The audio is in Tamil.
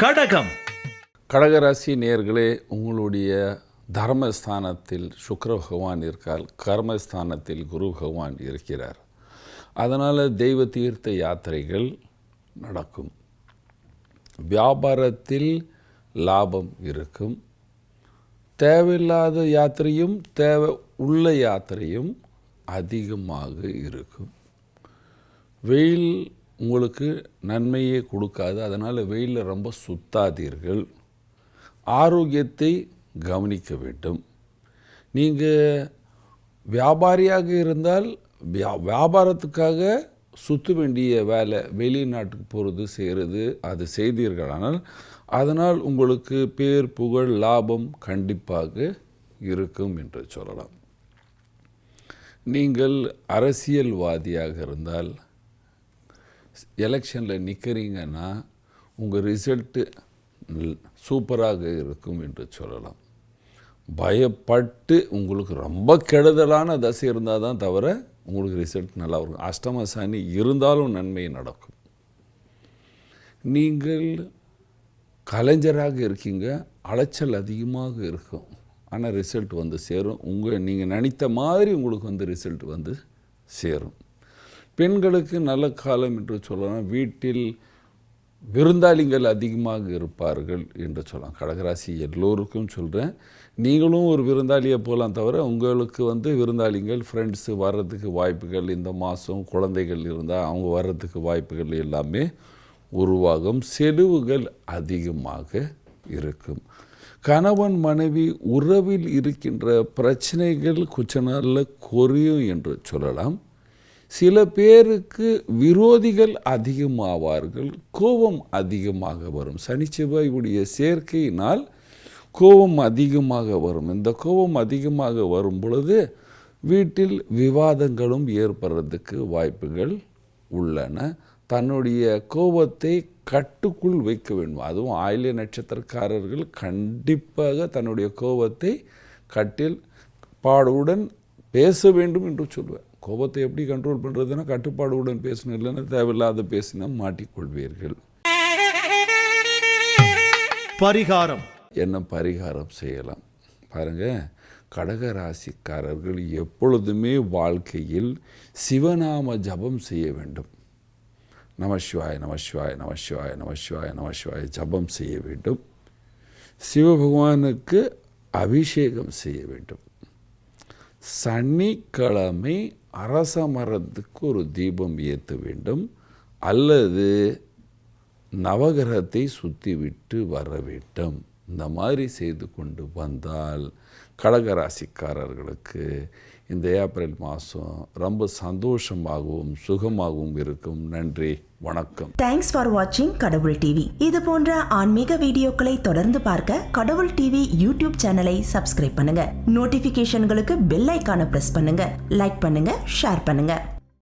கடகம். கடகராசி நேர்களே உங்களுடைய தர்மஸ்தானத்தில் சுக்கர பகவான் இருக்கார். கர்மஸ்தானத்தில் குரு பகவான் இருக்கிறார். அதனால் தெய்வ தீர்த்த யாத்திரைகள் நடக்கும். வியாபாரத்தில் லாபம் இருக்கும். தேவையில்லாத யாத்திரையும் தேவை உள்ள யாத்திரையும் அதிகமாக இருக்கும். வெயில் உங்களுக்கு நன்மையே கொடுக்காது. அதனால் வெயிலில் ரொம்ப சுத்தாதீர்கள். ஆரோக்கியத்தை கவனிக்க வேண்டும். நீங்கள் வியாபாரியாக இருந்தால் வியா வியாபாரத்துக்காக சுற்ற வேண்டிய வேலை வெளிநாட்டுக்கு போகிறது செய்கிறது அது செய்தீர்களானால் அதனால் உங்களுக்கு பேர் புகழ் லாபம் கண்டிப்பாக இருக்கும் என்று சொல்லலாம். நீங்கள் அரசியல்வாதியாக இருந்தால் எலெக்ஷனில் நிற்கிறீங்கன்னா உங்கள் ரிசல்ட்டு சூப்பராக இருக்கும் என்று சொல்லலாம். பயப்பட்டு உங்களுக்கு ரொம்ப கெடுதலான தசை இருந்தால் தான் தவிர உங்களுக்கு ரிசல்ட் நல்லா இருக்கும் அஷ்டம சனி இருந்தாலும் நன்மை நடக்கும். நீங்கள் கலைஞராக இருக்கீங்க அலைச்சல் அதிகமாக இருக்கும். ஆனால் ரிசல்ட் வந்து சேரும். உங்கள் நீங்கள் நினைத்த மாதிரி உங்களுக்கு வந்து ரிசல்ட் வந்து சேரும். பெண்களுக்கு நல்ல காலம் என்று சொல்லலாம். வீட்டில் விருந்தாளிகள் அதிகமாக இருப்பார்கள் என்று சொல்லலாம். கடகராசி எல்லோருக்கும் சொல்கிறேன் நீங்களும் ஒரு விருந்தாளியை போகலாம் தவிர உங்களுக்கு வந்து விருந்தாளிகள் ஃப்ரெண்ட்ஸு வர்றதுக்கு வாய்ப்புகள் இந்த மாதம் குழந்தைகள் இருந்தால் அவங்க வர்றதுக்கு வாய்ப்புகள் எல்லாமே உருவாகும். செலவுகள் அதிகமாக இருக்கும். கணவன் மனைவி உறவில் இருக்கின்ற பிரச்சனைகள் கொஞ்ச நாளில் குறையும் என்று சொல்லலாம். சில பேருக்கு விரோதிகள் அதிகமாவார்கள் கோபம் அதிகமாக வரும். சனி செவ்வாயுடைய சேர்க்கையினால் கோபம் அதிகமாக வரும். இந்த கோபம் அதிகமாக வரும் பொழுது வீட்டில் விவாதங்களும் ஏற்படுறதுக்கு வாய்ப்புகள் உள்ளன. தன்னுடைய கோபத்தை கட்டுக்குள் வைக்க வேண்டும். அதுவும் ஆயிலிய நட்சத்திரக்காரர்கள் கண்டிப்பாக தன்னுடைய கோபத்தை கட்டில் பாடுடன் பேச வேண்டும் என்று சொல்வேன் கோபத்தை எப்படி கண்ட்ரோல் பண்ணுறதுன்னா கட்டுப்பாடுடன் பேசணும் இல்லைன்னா தேவையில்லாத பேசினா மாட்டிக்கொள்வீர்கள். பரிகாரம். என்ன பரிகாரம் செய்யலாம்? பாருங்க கடக ராசிக்காரர்கள் எப்பொழுதுமே வாழ்க்கையில் சிவநாம ஜபம் செய்ய வேண்டும். நமசிவாய நமசிவாய நமசிவாய நமசிவாய நமசிவாய ஜபம் செய்ய வேண்டும். சிவபகவானுக்கு அபிஷேகம் செய்ய வேண்டும். சனிக்கிழமை அரச மரத்துக்கு ஒரு தீபம் ஏற்ற வேண்டும் அல்லது நவகிரகத்தை சுற்றி விட்டு வர வேண்டும். இந்த மாதிரி செய்து கொண்டு வந்தால் கடகராசிக்காரர்களுக்கு இந்த ஏப்ரல் மாதம் ரொம்ப சந்தோஷமாகவும் சுகமாகவும் இருக்கும். நன்றி வணக்கம். தேங்க்ஸ் ஃபார் வாட்சிங் கடவுள் டிவி. இது போன்ற ஆன்மீக வீடியோக்களை தொடர்ந்து பார்க்க கடவுள் டிவி யூடியூப் சேனலை சப்ஸ்கிரைப் பண்ணுங்க. நோட்டிபிகேஷன்களுக்கு பெல் ஐக்கான பிரஸ் பண்ணுங்க. லைக் பண்ணுங்க ஷேர் பண்ணுங்க.